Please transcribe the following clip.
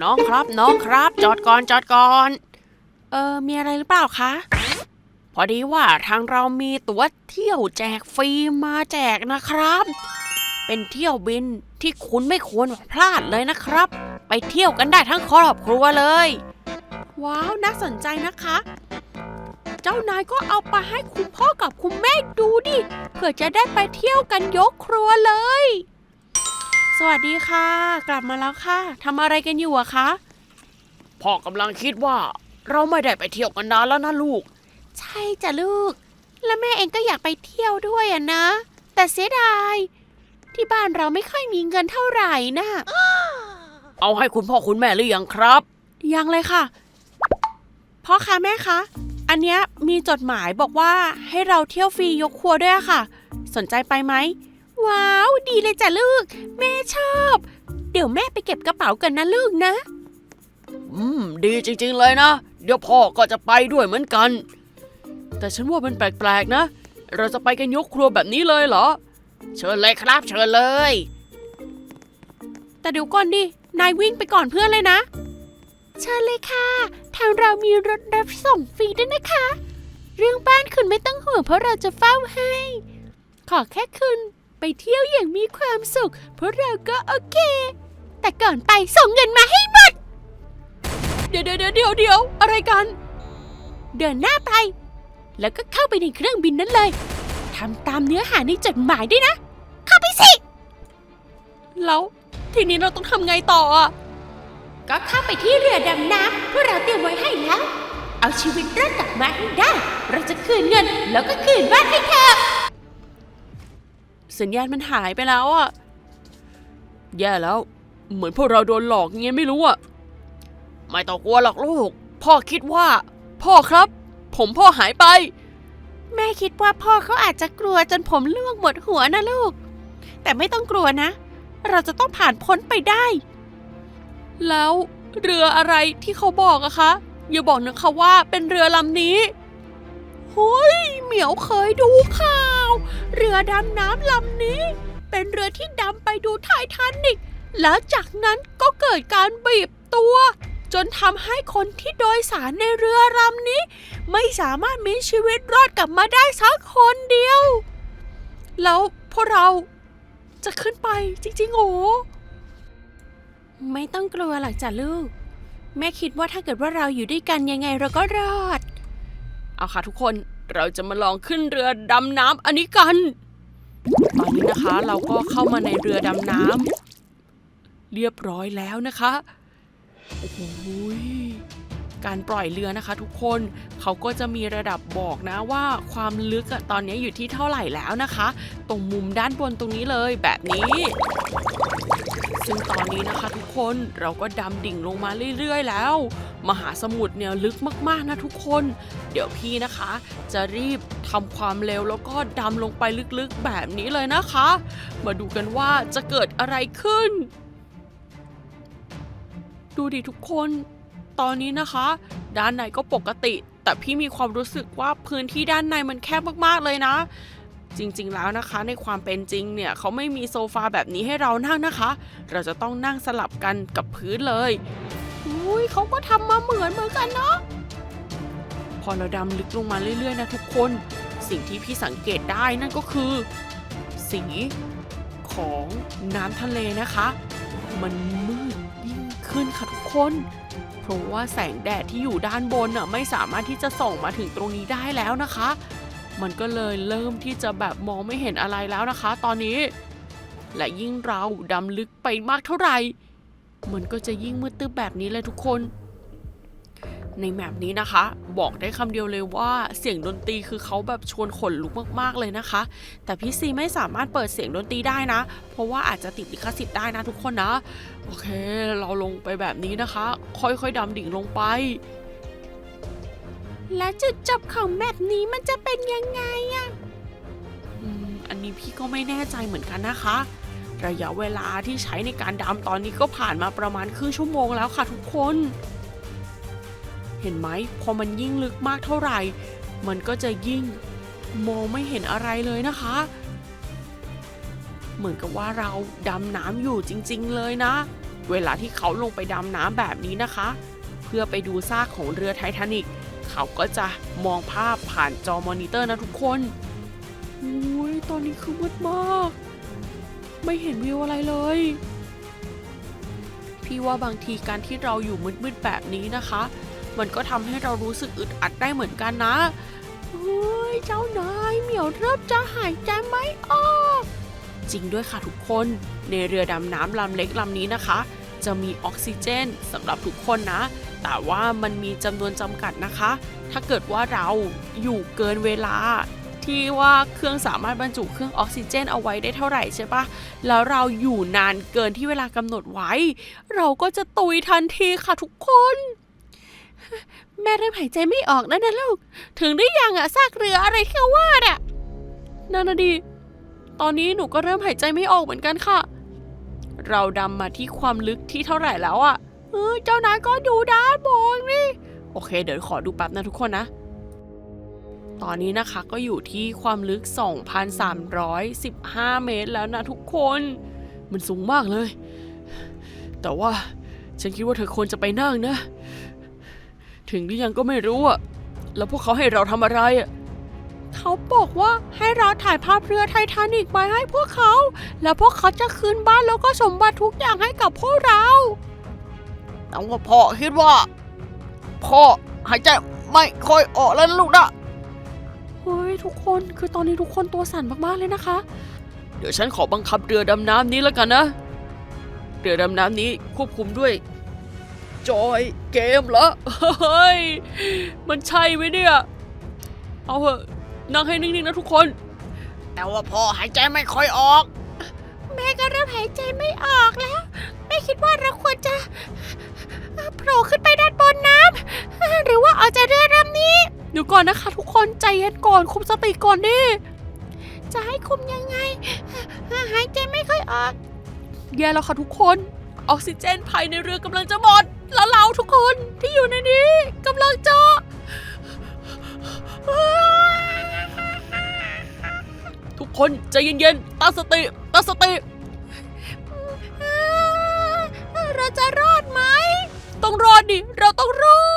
น้องครับน้องครับ จอดก่อนจอดก่อน เออมีอะไรหรือเปล่าคะพอดีว่าทางเรามีตั๋วเที่ยวแจกฟรีมาแจกนะครับ เป็นเที่ยวบินที่คุณไม่ควรพลาดเลยนะครับ ไปเที่ยวกันได้ทั้งครอบครัวเลย ว้าวน่าสนใจนะคะ เจ้านายก็เอาไปให้คุณพ่อกับคุณแม่ดูดิเผื่อจะได้ไปเที่ยวกันยกครัวเลย วัสดีค่ะ กลับมาแล้วค่ะทำอะไรกันอยู่อะคะ พ่อกำลังคิดว่า เราไม่ได้ไปเที่ยวกันนานแล้วนะลูก ใช่จ้ะลูก และแม่เองก็อยากไปเที่ยวด้วยอะนะ แต่เสียดาย ที่บ้านเราไม่ค่อยมีเงินเท่าไหร่นะเอาให้คุณพ่อคุณแม่หรือยังครับ ยังเลยค่ะ พ่อคะแม่คะ อันเนี้ยมีจดหมายบอกว่าให้เราเที่ยวฟรียกครัวด้วยอะค่ะ สนใจไปไหม ว้าว ดีเลยจ้ะลูก แม่ชอบ เดี๋ยวแม่ไปเก็บกระเป๋ากันนะลูกนะ อืม ดีจริง ๆ เลยนะ เดี๋ยวพ่อก็จะไปด้วยเหมือนกัน แต่ฉันว่ามันแปลกๆนะ เราจะไปกันยกครัวแบบนี้เลยเหรอ เชิญเลยครับ เชิญเลย แต่เดี๋ยวก่อนดิ นายวิ่งไปก่อนเพื่อนเลยนะ เชิญเลยค่ะ ทางเรามีรถรับส่งฟรีด้วยนะคะ เรื่องบ้านคุณไม่ต้องห่วงเพราะเราจะเฝ้าให้ ขอแค่คุณ ไปเที่ยวอย่างมีความสุข เพราะเราก็โอเค แต่ก่อนไปส่งเงินมาให้หมด เดี๋ยวเดี๋ยวเดี๋ยวเดี๋ยวอะไรกัน เดินหน้าไป แล้วก็เข้าไปในเครื่องบินนั้นเลยทำตามเนื้อหาในจดหมายด้วยนะ เข้าไปสิ แล้วทีนี้เราต้องทำไงต่ออะ ก็เข้าไปที่เรือดำน้ำเพื่อเราเตรียมไว้ให้แล้ว เอาชีวิตรอดกลับมาให้ได้ เราจะคืนเงินแล้วก็คืนบ้านให้เธอ สัญญาณมันหายไปแล้วอะแย่แล้ว เหมือนพวกเราโดนหลอกเงี้ยไม่รู้อะไม่ต้องกลัวหรอกลูก พ่อคิดว่า พ่อครับ ผมพ่อหายไป แม่คิดว่าพ่อเขาอาจจะกลัวจนผมล่วงหมดหัวนะลูก แต่ไม่ต้องกลัวนะ เราจะต้องผ่านพ้นไปได้ แล้วเรืออะไรที่เขาบอกอะคะ อย่าบอกนะคะว่าเป็นเรือลำนี้ เฮ้ยเหมียวเคยดูข่าว เรือดำน้ำลำนี้ เป็นเรือที่ดำไปดูไททานิกแล้วจากนั้นก็เกิดการบีบตัว จนทำให้คนที่โดยสารในเรือลำนี้ ไม่สามารถมีชีวิตรอดกลับมาได้สักคนเดียว แล้วพวกเราจะขึ้นไปจริงๆโอไม่ต้องกลัวหรอกจ้ะลูก แม่คิดว่าถ้าเกิดว่าเราอยู่ด้วยกันยังไงเราก็รอด เอาค่ะทุกคนเราจะมาลองขึ้นเรือดำน้ำอันนี้กัน ตอนนี้นะคะเราก็เข้ามาในเรือดำน้ำเรียบร้อยแล้วนะคะ โอ้โหยการปล่อยเรือนะคะ ทุกคนเขาก็จะมีระดับบอกนะว่าความลึกตอนนี้อยู่ที่เท่าไหร่แล้วนะคะ ตรงมุมด้านบนตรงนี้เลยแบบนี้ ซึ่งตอนนี้นะคะ ทุกคนเราก็ดำดิ่งลงมาเรื่อย ๆ แล้ว มหาสมุทรเนี่ยลึกมากๆนะทุกคน เดี๋ยวพี่นะคะ จะรีบทำความเร็วแล้วก็ดำลงไปลึกๆแบบนี้เลยนะคะ มาดูกันว่าจะเกิดอะไรขึ้น ดูดิทุกคน ตอนนี้นะคะ ด้านในก็ปกติ แต่พี่มีความรู้สึกว่าพื้นที่ด้านในมันแคบมากๆเลยนะจริงๆ แล้วนะคะในความเป็นจริงเนี่ยเขาไม่มีโซฟาแบบนี้ให้เรานั่งนะคะ เราจะต้องนั่งสลับกันกับพื้นเลย อุ้ยเขาก็ทำมาเหมือนเหมือนกันเนาะ พอเราดำลึกลงมาเรื่อยๆนะทุกคน สิ่งที่พี่สังเกตได้นั่นก็คือ สีของน้ำทะเลนะคะ มันมืดยิ่งขึ้นค่ะทุกคน เพราะว่าแสงแดดที่อยู่ด้านบนน่ะไม่สามารถที่จะส่องมาถึงตรงนี้ได้แล้วนะคะ มันก็เลยเริ่มที่จะแบบมองไม่เห็นอะไรแล้วนะคะ ตอนนี้ และยิ่งเราดำลึกไปมากเท่าไหร่ มันก็จะยิ่งมืดตึ๊บแบบนี้เลยทุกคน ในแมปนี้นะคะ บอกได้คำเดียวเลยว่าเสียงดนตรีคือเขาแบบชวนขนลุกมากๆเลยนะคะ แต่พี่ซีไม่สามารถเปิดเสียงดนตรีได้นะ เพราะว่าอาจจะติดลิขสิทธิ์ได้นะทุกคนนะ โอเค เราลงไปแบบนี้นะคะ ค่อยๆดำดิ่งลงไป และจุดจบของแมปนี้มันจะเป็นยังไงอะอันนี้พี่ก็ไม่แน่ใจเหมือนกันนะคะ ระยะเวลาที่ใช้ในการดำตอนนี้ก็ผ่านมาประมาณครึ่งชั่วโมงแล้วค่ะทุกคน เห็นไหมพอมันยิ่งลึกมากเท่าไหร่ มันก็จะยิ่งมองไม่เห็นอะไรเลยนะคะ เหมือนกับว่าเราดำน้ำอยู่จริง ๆ เลยนะเเวลาที่เขาลงไปดำน้ำแบบนี้นะคะ เพื่อไปดูซากของเรือไททานิกเขาก็จะมองภาพผ่านจอมอนิเตอร์นะทุกคนอุ้ยตอนนี้คือมืดมาก ไม่เห็นวิวอะไรเลย พี่ว่าบางทีการที่เราอยู่มืดๆแบบนี้นะคะ มันก็ทำให้เรารู้สึกอึดอัดได้เหมือนกันนะเฮ้ยเจ้านายเหมียวเริ่มจะหายใจไม่ออกจริงด้วยค่ะทุกคนในเรือดำน้ำลำเล็กลำนี้นะคะ จะมีออกซิเจนสำหรับทุกคนนะ แต่ว่ามันมีจำนวนจำกัดนะคะ ถ้าเกิดว่าเราอยู่เกินเวลา ที่ว่าเครื่องสามารถบรรจุเครื่องออกซิเจนเอาไว้ได้เท่าไหร่ใช่ปะแล้วเราอยู่นานเกินที่เวลากำหนดไว้ เราก็จะตุยทันทีค่ะทุกคน แม่เริ่มหายใจไม่ออกแล้วนะลูก ถึงได้ยังอะซากเรืออะไรที่ว่าน่ะนั่นนะดีตอนนี้หนูก็เริ่มหายใจไม่ออกเหมือนกันค่ะ เราดำมาที่ความลึกที่เท่าไหร่แล้วอะเออเจ้านายก็ดูด้านบนนี่ โอเค เดี๋ยวขอดูแป๊บนะทุกคนนะ ตอนนี้นะคะก็อยู่ที่ความลึก 2,315 เมตรแล้วนะทุกคน มันสูงมากเลย แต่ว่าฉันคิดว่าเธอควรจะไปนั่งนะ ถึงหรือยังก็ไม่รู้อะแล้วพวกเขาให้เราทำอะไรอะเขาบอกว่าให้เราถ่ายภาพเรือไททานิกมาให้พวกเขา แล้วพวกเขาจะคืนบ้านแล้วก็สมบัติทุกอย่างให้กับพวกเราแต่ว่าพ่อคิดว่าพ่อหายใจไม่ค่อยออกแล้วนะลูกนะเฮ้ย ทุกคนคือตอนนี้ทุกคนตัวสั่นมากๆเลยนะคะ เดี๋ยวฉันขอบังคับเรือดำน้ำนี้แล้วกันนะ เรือดำน้ำนี้ควบคุมด้วย จอยเกมเหรอเฮ้ยมันใช่ไหมเนี่ย เอาเถอะนั่งให้นิ่งๆนะทุกคน แต่ว่าพอหายใจไม่ค่อยออก แม่ก็เริ่มหายใจไม่ออกแล้วแม่คิดว่าเราควรจะโผล่ขึ้นไปด้านบนน้ำหรือว่าออกจากเรือลำนี้ เดี๋ยวก่อนนะคะ ทุกคนใจเย็นก่อนคุมสติก่อนดิ จะให้คุมยังไง หายใจไม่ค่อยออก แย่แล้วค่ะทุกคน ออกซิเจนภายในเรือกำลังจะหมด แล้วเราทุกคนที่อยู่ในนี้กำลังจะทุกคนใจเย็นๆตั้งสติตั้งสติ เราจะรอดไหม ต้องรอดดิ เราต้องรอ